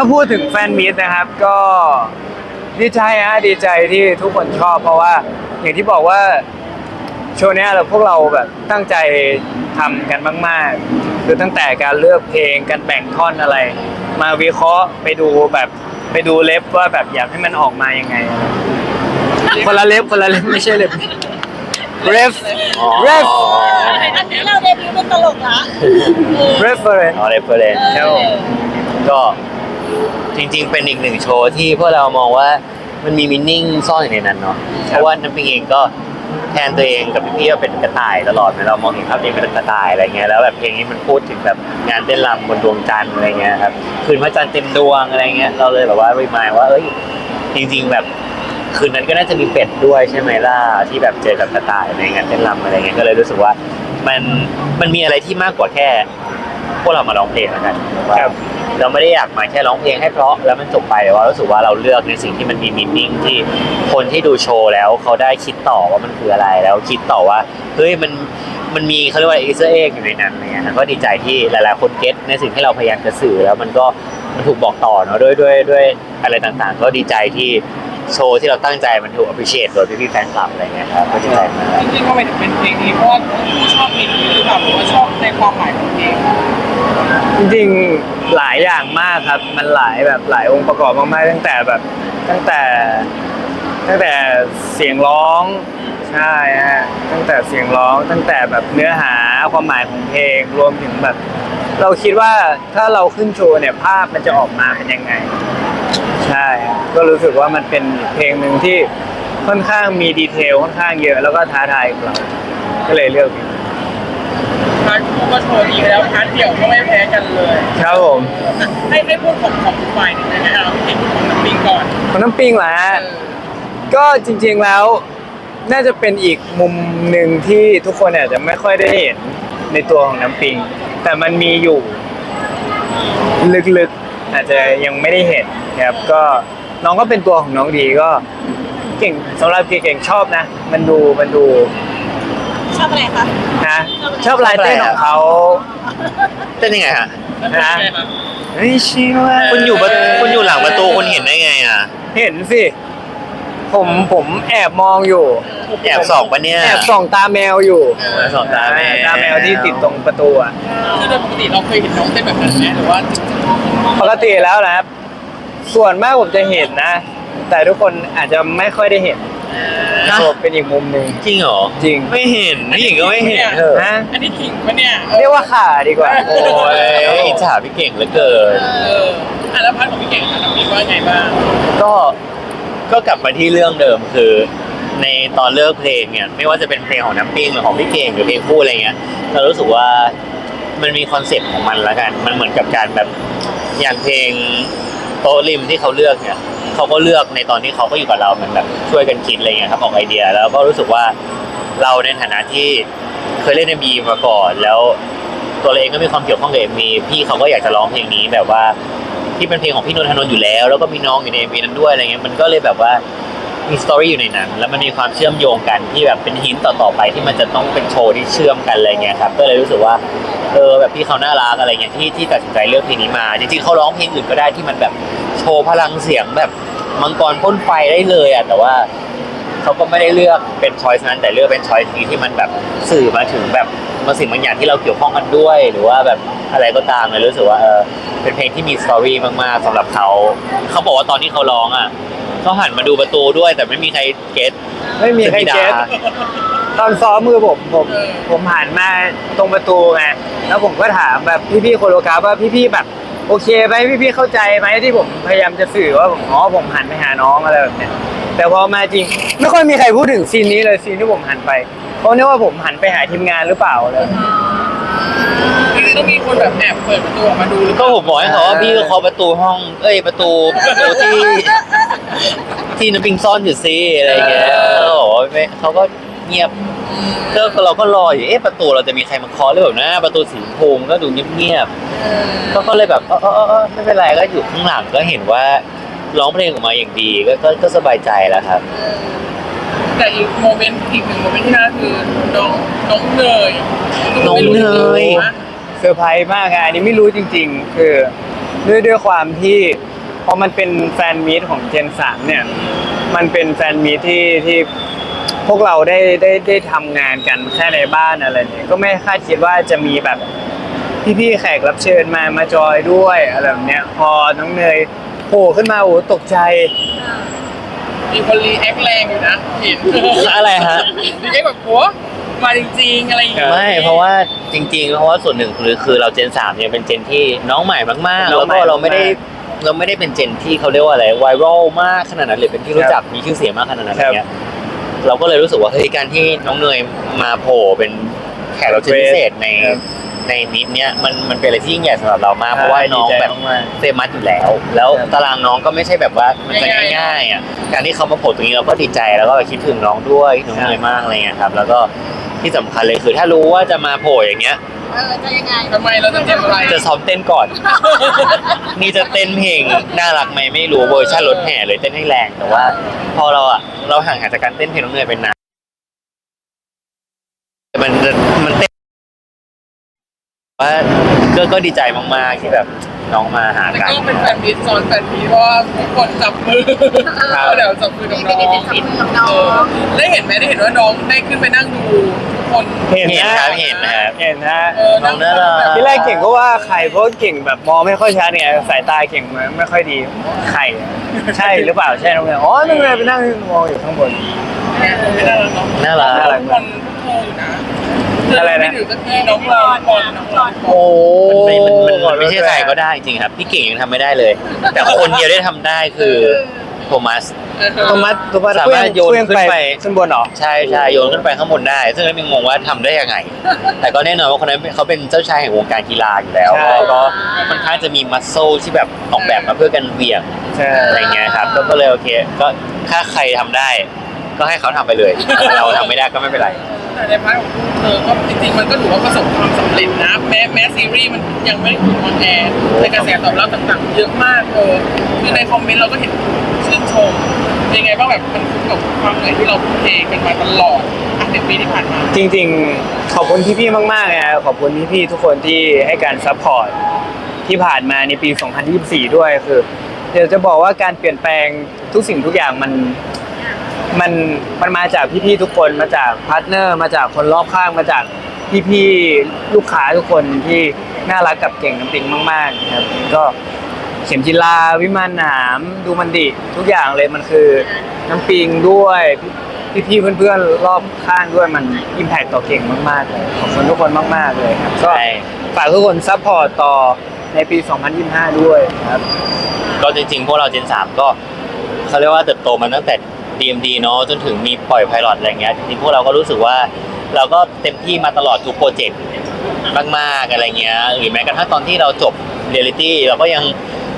ถ้าพูดถึงแฟนมีตนะครับก็ดีใจฮะดีใจที่ทุกคนชอบ เพราะว่าอย่างที่บอกว่าโชว์เนี้ยเราพวกเราแบบตั้งใจทำกันมาก ๆ คือตั้งแต่การเลือกเพลงการแบ่งท่อนอะไร มาวิเคราะห์ไปดูแบบไปดูเล็บว่าแบบอยากให้มันออกมายังไง คนละเล็บคนละเล็บไม่ใช่เล็บเรฟอ๋อเรฟ อันนี้เราเดบิวต์เป็นตลกละ reference อ๋อเรฟเฟอร์เรน ครับผม ก็ จริงๆ เป็นอีกหนึ่งโชว์ที่พวกเรามองว่ามันมีมินนิ่งซ่อนอยู่ในนั้นเนาะเพราะว่าน้ำปิงเองก็แทนตัวเองกับพี่ๆว่าเป็นกระต่ายตลอดเรามองเห็นภาพตัวเองเป็นกระต่ายอะไรเงี้ยแล้วแบบเพลงนี้มันพูดถึงแบบงานเต้นรำบนดวงจันทร์อะไรเงี้ยครับคืนพระจันทร์เต็มดวงอะไรเงี้ยเราเลยแบบว่ารีมายว่าเอ้ยจริง ๆ แบบคืนนั้นก็น่าจะมีเป็ดด้วยใช่ไหมล่ะที่แบบเจอกับกระต่ายในงานเต้นรำอะไรเงี้ยก็เลยรู้สึกว่ามันมันมีอะไรที่มากกว่าแค่พ วกเรามาร้องเพลงแล้วกันว่าครับเราไม่ได้อยากมาแค่ร้องเพลงให้เพราะแล้วมันจบไปแต่ว่ารู้สึกว่าเราเลือกในสิ่งที่มันมีมินนิ่งที่คนที่ดูโชว์แล้วเขาได้คิดต่อว่ามันคืออะไรแล้วคิดต่อว่าเฮ้ยมันมันมีเขาเรียกว่าอีเซอร์เอ็กอยู่ในนั้นอะไรเงี้ยก็ดีใจที่หลายๆคนเก็ตในสิ่งที่เราพยายามจะสื่อแล้วมันก็มันถูกบอกต่อเนาะด้วยด้วยด้วยอะไรต่างๆ ก็ดีใจที่ โชว์ที่เราตั้งใจมันถูก appreciate โดยพี่ๆแฟนคลับอะไรเงี้ยครับก็ดีใจมาก จริงๆทำไมถึงเป็นเพลงนี้เพราะว่าผู้ชอบเพลงนี้หรือเปล่าหรือว่าชอบในความหมายของเพลงจริงๆหลายอย่างมากครับ มันหลายแบบหลายองค์ประกอบมากๆตั้งแต่แบบตั้งแต่ตั้งแต่เสียงร้องใช่ฮะตั้งแต่เสียงร้องตั้งแต่แบบเนื้อหาความหมายของเพลงรวมถึงแบบ เราคิดว่าถ้าเราขึ้นโชว์เนี่ยภาพมันจะออกมาเป็นยังไง ใช่ฮะ ก็รู้สึกว่ามันเป็นอีกเพลงหนึ่งที่ค่อนข้างมีดีเทลค่อนข้างเยอะแล้วก็ท้าทายกับเรา ก็เลยเลือกเพลงนี้พาร์ทคู่ก็โชว์ดีแล้วพาร์ทเดี่ยวก็ไม่แพ้กันเลย ครับผมให้ให้พูดของของทุกฝ่ายหนึ่งนะฮะเอาที่พูดของน้ำปิงก่อนของน้ำปิงเหรอฮะก็จริงๆแล้วน่าจะเป็นอีกมุมหนึ่งที่ทุกคนอาจจะไม่ค่อยได้เห็นในตัวของน้ำปิง แต่มันมีอยู่ลึกๆอาจจะยังไม่ได้เห็นนะครับก็ น้องก็เป็นตัวของน้องดีก็ เก่งสำหรับเก่งๆชอบนะ มันดูมันดูชอบอะไรคะนะชอบลายเต้นของเขาเต้นยังไงฮะนะใช่ไหมไม่ใช่ว่าคุณอยู่ประคุณอยู่หลังประตูคุณเห็นได้ไงอะ เห็นสิ ผมผมแอบมองอยู่ แอบส่องปะเนี่ย แอบส่องตาแมวอยู่แอบส่องตาแมวตาแมวที่ติดตรงประตูอะคือโดยปกติเราเคยเห็นน้องเต้นแบบนั้นไหมหรือว่า ปกติแล้วนะครับ ส่วนมากผมจะเห็นนะ แต่ทุกคนอาจจะไม่ค่อยได้เห็นนะโชว์เป็นอีกมุมหนึ่ง จริงเหรอจริง ไม่เห็นพี่หญิงก็ไม่เห็นเถอะฮะอันนี้ขิงปะเนี่ยเรียกว่าขาดีกว่า โอ้ยอิจฉาพี่เก่งเหลือเกิน เอออะแล้วพาร์ทของพี่เก่งกับน้ำปิงว่าไงบ้าง ก็ก็กลับมาที่เรื่องเดิมคือ ในตอนเลิกเพลงเนี่ยไม่ว่าจะเป็นเพลงของน้ำปิงหรือของพี่เก่งหรือเพลงคู่อะไรเงี้ยเรารู้สึกว่ามันมีคอนเซ็ปต์ของมันละกัน มันเหมือนกับการแบบอย่างเพลง โต๊ะริมที่เขาเลือกเนี่ยเขาก็เลือกในตอนที่เขาก็อยู่กับเราเหมือนแบบช่วยกันคิดอะไรเงี้ยครับออกไอเดีย แล้วก็รู้สึกว่าเราในฐานะที่เคยเล่นในบีมาก่อน แล้วตัวเราเองก็มีความเกี่ยวข้องกับเอ็มวีพี่เขาก็อยากจะร้องเพลงนี้แบบว่าที่เป็นเพลงของพี่นนทนนท์อยู่แล้ว แล้วก็มีน้องอยู่ในเอ็มวีนั้นด้วยอะไรเงี้ยมันก็เลยแบบว่ามีสตอรี่อยู่ในนั้นแล้วมันมีความเชื่อมโยงกันที่แบบเป็นหินต่อๆไปที่มันจะต้องเป็นโชว์ที่เชื่อมกันอะไรเงี้ยครับก็เลยรู้สึกว่า เออแบบพี่เขาน่ารักอะไรเงี้ยที่ที่ตัดสินใจเลือกเพลงนี้มา จริงๆเขาร้องเพลงอื่นก็ได้ที่มันแบบโชว์พลังเสียงแบบมังกรพ่นไฟได้เลยอะแต่ว่าเขาก็ไม่ได้เลือกเป็นช้อยส์นั้นแต่เลือกเป็นช้อยส์นี้ที่มันแบบสื่อมาถึงแบบบางสิ่งบางอย่างที่เราเกี่ยวข้องกันด้วย หรือว่าแบบอะไรก็ตามเลยรู้สึกว่าเออเป็นเพลงที่มีสตอรี่มากๆสำหรับเขาเขาบอกว่าตอนที่เขาร้องอะเขาหันมาดูประตูด้วย แต่ไม่มีใครเก็ตไม่มีใครเก็ตสมิดา ตอนซ้อมมือผมผมผมหันมาตรงประตูไงแล้วผมก็ถามแบบพี่ๆโคโลกราฟว่าพี่ๆแบบโอเคไหมพี่ๆเข้าใจไหมที่ผมพยายามจะสื่อว่าผมอ๋อผมหันไปหาน้องอะไรแบบเนี้ยแต่พอมาจริง ไม่ค่อยมีใครพูดถึงซีนนี้เลยซีนที่ผมหันไปเขาเนียว่าผมหันไปหาทีมงานหรือเปล่าเลยคือต้องมีคนแบบแอบเปิดประตูออกมาดูหรือเปก็ล่าผมบอกให้เขาว่าพี่ก็เคาะประตูห้อง เอ้ยประตูประตูที่ที่น้ำปิงซ่อนอยู่ซิอะไรอย่างเงี้ยเขาบอกว่าไม่เขาก็ เงียบก็เราก็รออยู่เอ๊ะประตูเราจะมีใครมาเคาะหรือเปล่านะประตูสีชมพูมันก็ดูเงียบๆก็ก็เลยแบบเออเออเออเออไม่เป็นไรก็อยู่ข้างหลังก็เห็นว่าร้องเพลงออกมาอย่างดีก็ก็ก็สบายใจแล้วครับ แต่อีกโมเมนต์อีกหนึ่งโมเมนต์ที่น่าคือน้องน้องเนยน้องเนยว่าเซอร์ไพรส์มากอะอันนี้ไม่รู้จริง ๆ คือด้วยด้วยความที่พอมันเป็นแฟนมีตของเจนสามเนี่ย มันเป็นแฟนมีตที่ที่ พวกเราได้ได้ได้ทำงานกันแค่ในบ้านอะไรเนี่ยก็ไม่คาดคิดว่าจะมีแบบพี่ๆแขกรับเชิญมามาจอยด้วยอะไรแบบเนี้ยพอน้องเนยโผล่ขึ้นมาโอ้โหตกใจมีคนรีแอคแรงอยู่นะเห็นอะไรฮะรีแอคแบบโอ้มาจริงๆอะไรอย่างเงี้ยไม่เพราะว่าจริง ๆ เพราะว่าส่วนหนึ่งคือคือเราเจนสามเนี่ยเป็นเจนที่น้องใหม่มากๆน้แล้อวงใหม่ก็เราไม่ได้มากเราไม่ได้เป็นเจนที่เขาเรียกว่าอะไรไวรัลมากขนาดนั้นหรือเป็นที่รู้จักมีชื่อเสียงมากขนาดนั้นอะไรเงี้ย เราก็เลยรู้สึกว่าเฮ้ยการที่น้องเนยมาโผล่เป็นแขกรับเชิญพิเศษในครับในนิดเนี้ยมันมันเป็นอะไรที่ยิ่งใหญ่สำหรับเรามากเพราะว่าน้องแบบดีใจมากเฟมัสอยู่แล้ว แล้วครับ ตารางน้องก็ไม่ใช่แบบว่ามันจะง่ายๆอะการที่เขามาโผล่ตรงนี้เราก็ดีใจแล้วก็คิดถึงน้องด้วยคิดถึงน้องเนยมากอะไรเงี้ยครับ แล้วก็ที่สำคัญเลยคือถ้ารู้ว่าจะมาโผล่อย่างเงี้ย เออจะยังไงทำไมเราต้องเตรียมอะไรจะซ้อมเต้นก่อน นี่จะเต้นเพลงน่ารักไหมไม่รู้เวอร์ชันรถแห่เลยเต้นให้แรงแต่ว่า พอเราอะเราห่างหายจากการเต้นเพลงน้องเนยเป็นนานแต่มันจะมันเต้นว่าก็ก็ดีใจมากๆที่แบบ น้องมาหาแต่กันก็เป็นแฟนมิตรซ้อนแฟนมิตรเพราะว่าทุกคนจับมือครับเดี๋ยวจับมือกับน้องมีเป็นจับมือกับน้องเออได้เห็นไหมได้เห็นว่าน้องได้ขึ้นไปนั่งดูทุกคน เห็นเห็นนะครับเห็นนะครับเห็นนะ เออน้องน่ารัก ที่แรกเก่งก็ว่าใครเพราะเก่งแบบมองไม่ค่อยชัดเนี่ยสายตาเก่งไม่ค่อยดีใครใช่หรือเปล่าใช่น้องเนยอ๋อน้องเนยไปนั่งมองอยู่ข้างบนเนี่ยไม่น่ารักเนาะน่ารักน่ารักทุกคนทุกคู่อยู่นะ อะไรนะไม่ถึงสักทีน้องรอนน้องรอนน้องรอนโอ้มันไม่มันมันไม่ใช่ใครก็ได้จริงครับ พี่เก่งยังทำไม่ได้เลย แต่คนเดียวได้ทำได้คือโทมัส โทมัสโทมัสสามารถโยนขึ้นไป ขึ้นบนเหรอ ใช่ใช่โยนขึ้นไปข้างบนได้ ซึ่งเรายังงงว่าทำได้ยังไง แต่ก็แน่นอนว่าคนนั้นเขาเป็นเจ้าชายแห่งวงการกีฬาอยู่แล้วใช่ก็ก็ค่อนข้างจะมีมัสโซที่แบบออกแบบมาเพื่อกันเหวี่ยงใช่ อะไรเงี้ยครับก็ก็เลยโอเค ก็ถ้าใครทำได้ ก็ให้เขาทำไปเลย เราทำไม่ได้ก็ไม่เป็นไร แต่ในพาร์ทของเธอก็จริงๆ มันก็ถือว่าประสบความสำเร็จนะ แม้แม้ซีรีส์มันยังไม่ถูกออนแอร์แต่กระแสตอบรับต่างๆ เยอะมากเออคือในคอมเมนต์เราก็เห็นชื่นชมเป็นไงบ้างแบบมันคุ้มกับความเหนื่อยที่เราทุ่มเทกันมาตลอดอะในปีที่ผ่านมา จริงๆ ขอบคุณพี่ๆ มากๆนะขอบคุณพี่ๆ ทุกคนที่ให้การซัพพอร์ตที่ผ่านมาในปี 2024 ด้วยคือ เดี๋ยวจะบอกว่าการเปลี่ยนแปลงทุกสิ่งทุกอย่างมัน มันมันมาจากพี่ๆทุกคนมาจากพาร์ทเนอร์มาจากคนรอบข้างมาจากพี่ๆลูกค้าทุกคนที่น่ารักกับเก่งน้ำปิงมากๆนะครับก็เข็มจิลาวิมานหนามดูมันดิทุกอย่างเลยมันคือน้ำปิงด้วยพี่ๆเพื่อนๆรอบข้างด้วยมันอิมแพคต่อเก่งมากๆเลยขอบคุณทุกคนมากๆเลยครับก็ใช่ฝากทุกคนซัพพอร์ตต่อในปี 2025 ด้วยครับ ก็จริงๆ พวกเราเจนสามก็เขาเรียกว่าเติบโตมาตั้งแต่ DMD เนาะจนถึงมีปล่อยไพลอตอะไรเงี้ยจริงๆพวกเราก็รู้สึกว่า เราก็เต็มที่มาตลอดทุกโปรเจกต์มากๆอะไรเงี้ยหรือแม้กระทั่งตอนที่เราจบเรียลิตี้เราก็ยัง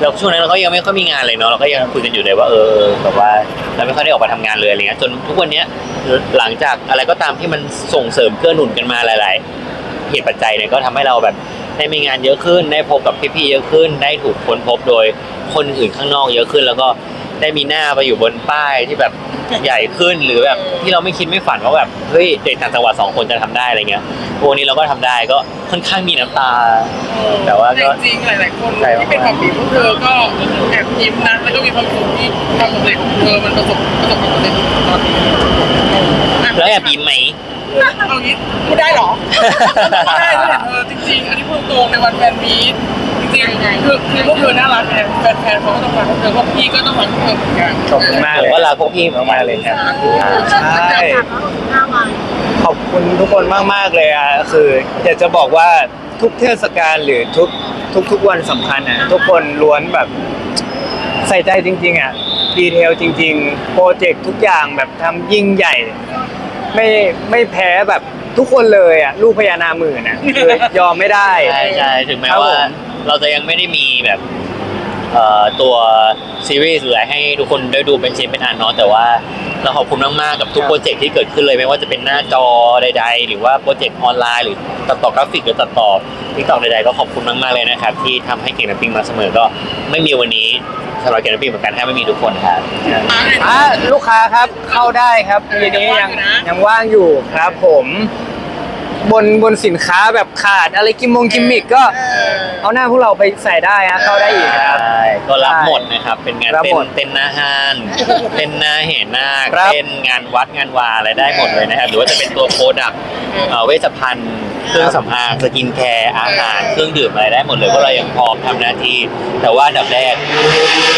เราช่วงนั้นเราก็ยังไม่ค่อยมีงานเลยเนาะเราก็ยังคุยกันอยู่เลยว่าเออแบบว่าเราไม่ค่อยได้ออกมาทำงานเลยอะไรเงี้ยจนทุกวันเนี้ยหลังจากอะไรก็ตามที่มันส่งเสริมเกื้อหนุนกันมาหลาย ๆ เหตุปัจจัยเนี่ยก็ทำให้เราแบบได้มีงานเยอะขึ้นได้พบกับพี่ๆเยอะขึ้น ได้ถูกค้นพบโดยคนอื่นข้างนอกเยอะขึ้น แล้วก็ ได้มีหน้าไปอยู่บนป้ายที่แบบใหญ่ขึ้นหรือแบบที่เราไม่คิดไม่ฝันว่าแบบเฮ้ยเด็กต่างจังหวัดสองคนจะทำได้อะไรเงี้ยวันนี้เราก็ทำได้ก็ค่อนข้างมีน้ำตา แต่ว่าก็จริงๆหลายๆคนใช่ที่เป็นความดีพวกเธอก็แอบยิ้มนะแล้วก็มีความสุขที่ความสำเร็จของเธอมันประสบประสบความสำเร็จตอนนี้อะแล้วแอบยิ้มไหมเอางี้พูดได้เหรอไม่ได้ถ้าเห็นเธอจริงๆ อันนี้พูดตรงในวันแฟนมีต จริงๆคือคือพวกเธอน่ารักไงแฟนๆเขาก็ต้องรักพวกเธอพวกพี่ก็ต้องรักพวกเธอเหมือนกันขอบคุณมากผมเลยก็รักพวกพี่มากๆเลยครับใช่ห้าวันขอบคุณทุกคนมาก ๆ เลยอะคืออยากจะบอกว่าทุกเทศกาลหรือทุกทุกทุกวันสำคัญอะทุกคนล้วนแบบใส่ใจจริง ๆ อะดีเทลจริง ๆ โปรเจกต์ทุกอย่างแบบทำยิ่งใหญ่ ไม่ไม่แพ้แบบทุกคนเลยอะลูกพญานาคหมื่นอะคือยอมไม่ได้ ใช่ใช่ถึงแม้ครับว่าผม เราจะยังไม่ได้มีแบบเอ่อตัวซีรีส์หรืออะไรให้ทุกคนได้ดูเป็นชิ้นเป็นอันเนาะแต่ว่าเราขอบคุณมากๆกับทุกโปรเจกต์ที่เกิดขึ้นเลยไม่ว่าจะเป็นหน้าจอใด ๆ หรือว่าโปรเจกต์ออนไลน์หรือตัดต่อกราฟิกหรือตัดต่อทิกตอกใดๆก็ขอบคุณมากๆเลยนะครับ ที่ทำให้เก่งน้ำปิ้งมาเสมอก็ไม่มีวันนี้สำหรับเก่งน้ำปิ้งเหมือนกันถ้าไม่มีทุกคนครับอะลูกค้าครับเข้าได้ครับปีนี้ยังยังว่างอยู่ครับผม บนบนสินค้าแบบขาดอะไรกิมมงกิมมิกก็ เอาหน้าพวกเราไปใส่ได้ฮะเข้าได้อีกครับ ใช่ก็รับหมดนะครับ เป็นงานรับเต้หมนดเต้นหน้าห้านเต้นหน้าเหนาคครับเต้นงานวัดงานวาอะไรได้หมดเลยนะครับ หรือว่าจะเป็นตัวโปรดักต์เอ่อเวชภัณฑ์เครื่องสำอางสกินแคร์อาหารเครื่องดื่มอะไรได้หมดเลยเพราะเรายังพร้อมทำหน้าที่ แต่ว่าอันดับแรก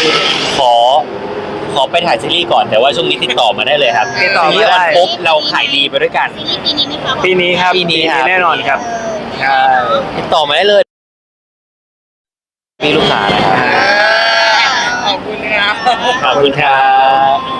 ขอ ขอไปถ่ายซีรีส์ก่อนแต่ว่าช่วงนี้ติดต่อมาได้เลยครับติดต่อซีมารีส์อได้อนปุ๊บเราขายดีไปด้วยกันซีรีส์ปีนี้ไหมคะปีนี้ครับปีนี้ครับ แน่นอนครับใช่ติดต่อมาได้เลย มีลูกค้านะครับขอบคุณครับ ขอบคุณครับ